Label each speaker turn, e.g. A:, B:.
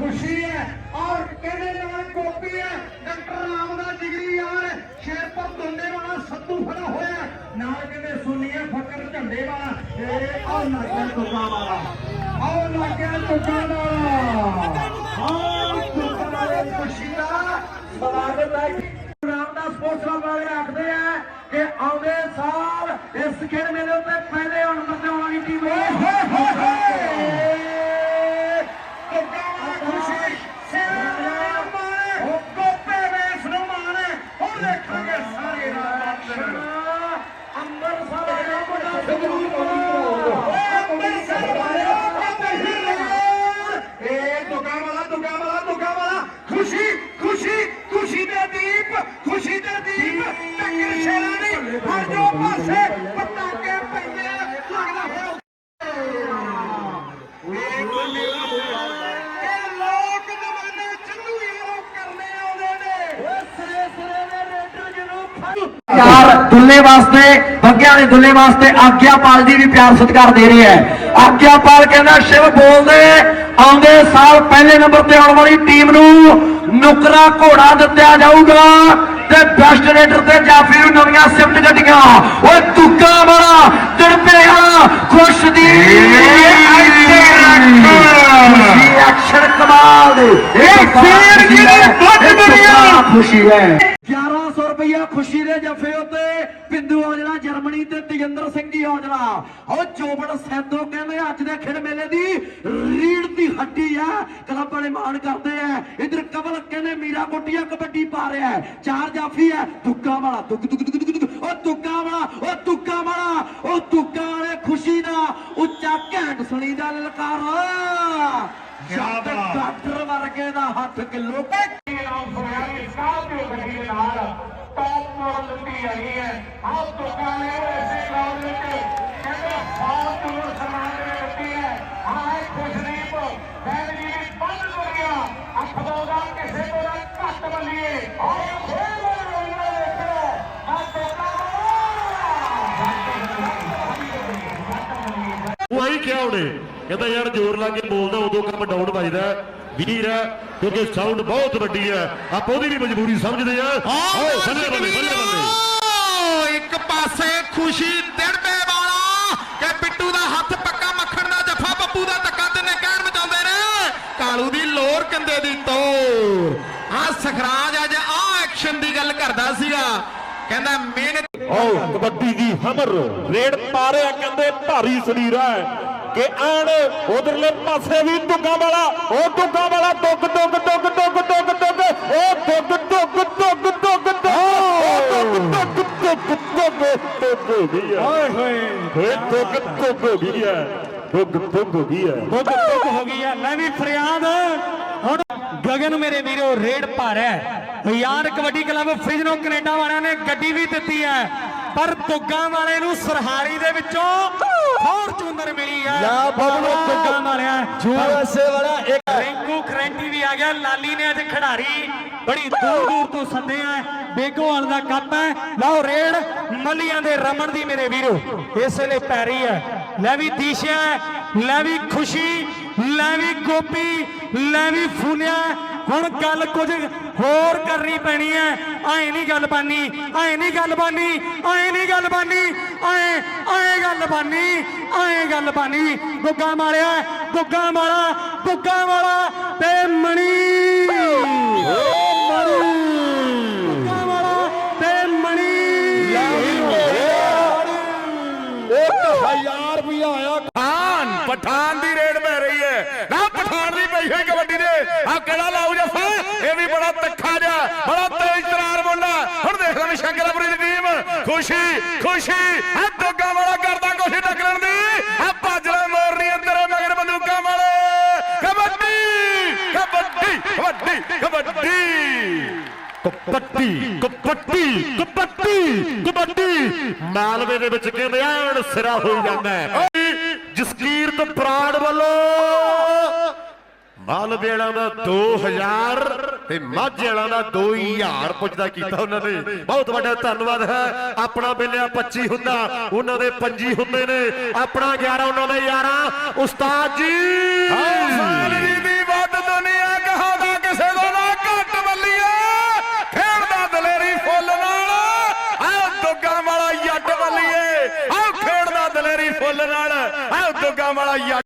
A: ਖੁਸ਼ੀ ਹੈ ਔਰ ਕਹਿੰਦੇ ਨਾਲ ਗੋਪੀ ਹੈ, ਡਾਕਟਰ ਰਾਮ ਦਾ ਜਿਗਰੀ ਯਾਰ ਸ਼ੇਰਪੁਰ ਦੁੰਦੇ ਵਾਲਾ ਸੱਤੂ ਫੜਾ ਹੋਇਆ ਨਾਲ ਕਹਿੰਦੇ ਸੁਨੀਆ ਫਕਰ ਝੰਡੇ ਵਾਲਾ ਇਹ ਆਹ ਲੱਗਿਆ ਤੁਕਾ ਵਾਲਾ। ਆਹ ਲੱਗਿਆ ਤੁਕਾ ਵਾਲਾ। ਆਹ ਤੁਕਾ ਵਾਲੇ ਖੁਸ਼ੀ ਦਾ ਸਵਾਗਤ ਹੈ ਰਾਮਦਾਸ ਸਪੋਰਟਸ ਵਾਲੇ ਆਖਦੇ ਆ ਕਿ ਆਉਂਦੇ ਸਾਲ ਇਸ ਖੇਡ ਮੇਲੇ ਉੱਤੇ
B: ਪਿਆਰ ਦੁੱਲੇ ਵਾਸਤੇ ਬੱਗਿਆਂ ਦੇ ਦੁੱਲੇ ਵਾਸਤੇ ਆਗਿਆਪਾਲ ਜੀ ਵੀ ਪਿਆਰ ਸਤਿਕਾਰ ਦੇ ਰਹੇ ਹੈ। ਆਗਿਆਪਾਲ ਕਹਿੰਦਾ ਸ਼ਿਵ ਬੋਲਦੇ ਆਉਂਦੇ ਸਾਲ ਪਹਿਲੇ ਨੰਬਰ ਤੇ ਆਉਣ ਵਾਲੀ ਟੀਮ ਨੂੰ ਨੁਕਰਾ ਘੋੜਾ ਦਿੱਤਾ ਜਾਊਗਾ ਤੇ ਬੈਸਟ ਰੇਡਰ ਤੇ ਜਾਫੀ ਨੂੰ ਨਵੀਆਂ ਸਿਫਟ ਗੱਡੀਆਂ। ਓਏ ਤੁੱਕਾ ਮਾਰਾ ਤੜਪਿਆ ਖੁਸ਼ ਦੀ ਇੱਥੇ
A: ਇਹ ਫੇਰ ਕੀ ਨੇ ਵੱਧ ਦੁਨੀਆ।
B: ਖੁਸ਼ੀ ਹੈ। 1100 ਰੁਪਇਆ ਖੁਸ਼ੀ ਦੇ ਜੱਫੇ ਉੱਤੇ ਪਿੰਦੂ ਔਜਲਾ ਜਰਮਨੀ ਤੇ ਤੇਜਿੰਦਰ ਸਿੰਘ ਜੀ ਔਜਲਾ। ਉਹ ਚੋਬੜ ਸੈਦੋ ਕਹਿੰਦੇ ਅੱਜ ਦੇ ਖੇਡ ਮੇਲੇ ਦੀ ਰੀੜ ਦੀ ਹੱਡੀ ਆ। ਕਲੱਬ ਵਾਲੇ ਮਾਣ ਕਰਦੇ ਆ। ਇਧਰ ਕਮਲ ਕਹਿੰਦੇ ਮੀਰਾ ਕੋਟੀਆ ਕਬੱਡੀ ਪਾ ਰਿਹਾ। ਚਾਰ ਜਾਫੀ ਹੈ ਤੁੱਕਾ ਵਾਲਾ ਤੁੱਕ ਤੁੱਕ। ਉਹ ਤੁੱਕਾ ਵਾਲਾ ਉਹ ਤੁੱਕਾ ਵਾਲਾ ਉਹ ਤੁੱਕਾ ਵਾਲੇ ਖੁਸ਼ੀ ਦਾ ਉੱਚਾ ਘੈਂਟ ਸੁਣੀ ਦਾ ਲਲਕਾਰ। ਜੱਟ ਡਾਕਟਰ ਵਰਗੇ ਦਾ ਹੱਥ ਕਿਲੋ
A: ਨਾਮ ਸੁਣਿਆ ਕਿ ਸਕਾਰਪੀਓ ਗੱਡੀ ਦੇ ਨਾਲ ਟੌਪ ਮਾਡਲ ਦਿੱਤੀ ਜਾਣੀ ਹੈ ਆਹ ਲੋਕਾਂ ਨੇ ਐਸੇ ਨਾਮ ਦੇ ਕੇ ਕਹਿੰਦੇ ਬਹੁਤ ਦੂਰ ਸਮਾਨ ਦੇ ਦਿੱਤੀ ਹੈ ਆਹ ਹੈ ਖੁਸ਼ਦੀਪ ਫੈਮਿਲੀ ਦੀ ਬੰਦ ਹੋ ਗਿਆ ਅਖਬਾਰ ਦਾ ਕਿਸੇ ਤੋਂ ਨਾ ਘੱਟ ਬੰਦੀਏ ਆਹ ਖੇਡ ਰੋਣਾ ਦੇਖੋ ਆਹ
C: ਕਿਹਾ ਉਹਨੇ। ਕਹਿੰਦਾ ਯਾਰ ਜ਼ੋਰ ਲਾ ਕੇ ਬੋਲਦਾ ਉਦੋਂ ਕੰਮ ਡਾਊਨ ਵੱਜਦਾ। ਵੀਰ ਹੈ ਕਿਉਂਕਿ ਸਾਊਂਡ ਬਹੁਤ ਵੱਡੀ ਹੈ। ਆਪਾਂ ਉਹਦੀ ਵੀ ਮਜਬੂਰੀ ਸਮਝਦੇ ਆ। ਆਓ ਬੱਲੇ ਬੱਲੇ ਬੱਲੇ ਬੱਲੇ
D: ਇੱਕ ਪਾਸੇ ਖੁਸ਼ੀ ਦਿੜਬੇ ਵਾਲਾ ਕਿ ਬਿੱਟੂ ਦਾ ਹੱਥ ਪੱਕਾ ਮੱਖਣ ਦਾ ਜੱਫਾ ਬੱਬੂ ਦਾ ਧੱਕਾ ਤਿੰਨੇ ਕਹਿਣ ਮਚਾਉਂਦੇ ਨੇ। ਕਾਲੂ ਦੀ ਲੋਰ ਕੰਦੇ ਦੀ ਤੋਰ। ਆ ਸਖਰਾਜ ਅੱਜ ਆ ਐਕਸ਼ਨ ਦੀ ਗੱਲ ਕਰਦਾ ਸੀਗਾ। ਕਹਿੰਦਾ ਮਿਹਨਤ
C: ਆਓ ਕਬੱਡੀ ਦੀ ਹਮਰ। ਰੇਡ ਪਾ ਰਿਹਾ ਕਹਿੰਦੇ ਭਾਰੀ ਸਰੀਰਾ ਹੈ। ਕਿ ਆਣ ਉਧਰਲੇ ਪਾਸੇ ਵੀ ਦੁੱਗਾ ਵਾਲਾ ਉਹ ਦੁੱਗਾ ਵਾਲਾ ਦੁੱਗ ਦੁੱਗ ਦੁੱਗ ਦੁੱਗ ਦੁੱਗ ਦੁੱਗ ਉਹ ਦੁੱਗ ਦੁੱਗ ਦੁੱਗ ਦੁੱਗ ਦੁੱਗ ਦੁੱਗ ਦੁੱਗ ਦੁੱਗ ਦੁੱਗ ਦੁੱਗ ਹੋ ਗਈ ਹੈ ਓਏ ਹੋਏ ਹੋਏ ਦੁੱਗ ਦੁੱਗ ਹੋ ਗਈ ਹੈ ਦੁੱਗ ਦੁੱਗ ਹੋ ਗਈ ਹੈ
E: ਦੁੱਗ ਦੁੱਗ ਹੋ ਗਈ ਹੈ ਲੈ ਵੀ ਫਰਿਆਦ ਹੁਣ ਗਗਨ ਮੇਰੇ ਵੀਰੋ ਰੇਡ ਭਾਰਾ ਯਾਰ ਕਬੱਡੀ ਕਲੱਬ ਫ੍ਰਿਜਨੋ ਕੈਨੇਡਾ ਵਾਲਿਆਂ ਨੇ ਗੱਡੀ ਵੀ ਦਿੱਤੀ ਹੈ ਪਰ ਦੁੱਗਾਂ ਵਾਲੇ ਨੂੰ ਸਰਹਾਰੀ ਦੇ ਵਿੱਚੋਂ ਫੋਰਚੂਨਰ ਮਿਲੀ ਹੈ।
B: ਲੈ ਬਬਲੂ ਦੁੱਗਾਂ
E: ਵਾਲਿਆਂ
B: ਯੂਐਸਏ ਵਾਲਾ ਇੱਕ
E: ਰਿੰਕੂ ਖਰੈਂਟੀ ਵੀ ਆ ਗਿਆ। ਲਾਲੀ ਨੇ ਅੱਜ ਖਿਡਾਰੀ। ਬੜੀ ਦੂਰ ਦੂਰ ਤੋਂ ਸੱਦੇ ਆ। ਬੇਗੋਵਾਲ ਦਾ ਕੱਪ ਹੈ। ਲਓ ਰੇਡ ਮੱਲੀਆਂ ਦੇ ਰਮਣ ਦੀ ਮੇਰੇ ਵੀਰੋ। ਇਸ ਵੇਲੇ ਪੈਰੀ ਹੈ। ਲੈ ਵੀ ਦੀਸ਼ਾ ਲੈ ਵੀ ਖੁਸ਼ੀ। ਲੈ ਵੀ ਗੋਪੀ। ਲੈ ਵੀ ਫੂਲਿਆ। ਹੁਣ ਗੱਲ ਕੁਝ ਹੋਰ ਕਰਨੀ ਪੈਣੀ ਹੈ। ਐ ਨਹੀਂ ਗੱਲ ਬਾਨੀ। ਐ ਨਹੀਂ ਗੱਲ ਬਾਨੀ। ਐ ਨਹੀਂ ਗੱਲ ਬਾਨੀ। ਐ ਐ ਗੱਲ ਬਾਨੀ, ਐ ਗੱਲ ਬਾਨੀ। ਗੁੱਗਾ ਮਾਰਿਆ, ਗੁੱਗਾ ਮਾਰਾ, ਗੁੱਗਾ ਵਾਲਾ ਤੇ ਮਣੀ। ਗੁੱਗਾ ਵਾਲਾ ਤੇ ਮਣੀ।
C: ਹਜ਼ਾਰ ਵੀ ਆਇਆ
D: ਪਠਾਨ ਪਠਾਨ ਦੀ ਰੇਡ ਪੈ ਰਹੀ ਹੈ। ਨਾ, ਪਠਾਨ ਦੀ ਪਈ ਹੋਈ ਕਬੱਡੀ ਦੇ। ਆ ਕਿਹੜਾ ਲਾਉ ਜੱਫਾ ਇਹ ਵੀ ਬੜਾ ਤੱਖਾ ਜਾ ਬੜਾ ਤੇਜ਼ ਤਰਾਰ ਮੁੰਡਾ। ਹੁਣ ਦੇਖ ਲੈ ਸ਼ੰਕਰਪੁਰੀ ਦੀ ਟੀਮ ਖੁਸ਼ੀ ਖੁਸ਼ੀ ਆ ਦੋਗਾ ਵਾਲਾ ਕਰਦਾ ਕੋਸ਼ਿਸ਼ ਟੱਕਰਨ ਦੀ ਆ ਭਾਜਲਾ ਮਾਰਨੀ ਅੰਦਰ ਮਗਰ ਬੰਦੂਕਾਂ ਵਾਲੇ ਕਬੱਡੀ ਕਬੱਡੀ ਕਬੱਡੀ ਕਬੱਡੀ
C: ਕਬੱਡੀ ਕਬੱਡੀ ਕਬੱਡੀ ਕਬੱਡੀ ਮਾਲਵੇ ਦੇ ਵਿੱਚ ਕਹਿੰਦੇ ਆਣ ਸਿਰਾ ਹੋ ਜਾਂਦਾ ਹੈ? ਜਸਕੀਰਤ ਪ੍ਰਾਣ ਵੱਲੋਂ ਮਾਲਵੇ ਵਾਲਿਆਂ ਦਾ 2000 ਤੇ ਮਾਝੇ ਵਾਲਿਆਂ ਦਾ 2000 ਪੁੱਜਦਾ ਕੀਤਾ ਉਹਨਾਂ ਨੇ। ਬਹੁਤ ਵੱਡਾ ਧੰਨਵਾਦ ਹੈ। ਆਪਣਾ ਬਿੱਲਿਆ 25 ਹੁੰਦਾ ਉਹਨਾਂ ਦੇ 25 ਹੁੰਦੇ ਨੇ। ਆਪਣਾ 11 ਉਹਨਾਂ ਦੇ 11 ਉਸਤਾਦ ਜੀ।
D: ਸਾਲੀ ਦੀ ਵੱਧ ਦੁਨੀਆ ਫੁੱਲ ਨਾਲ ਆ ਦੁੱਗਾ ਵਾਲਾ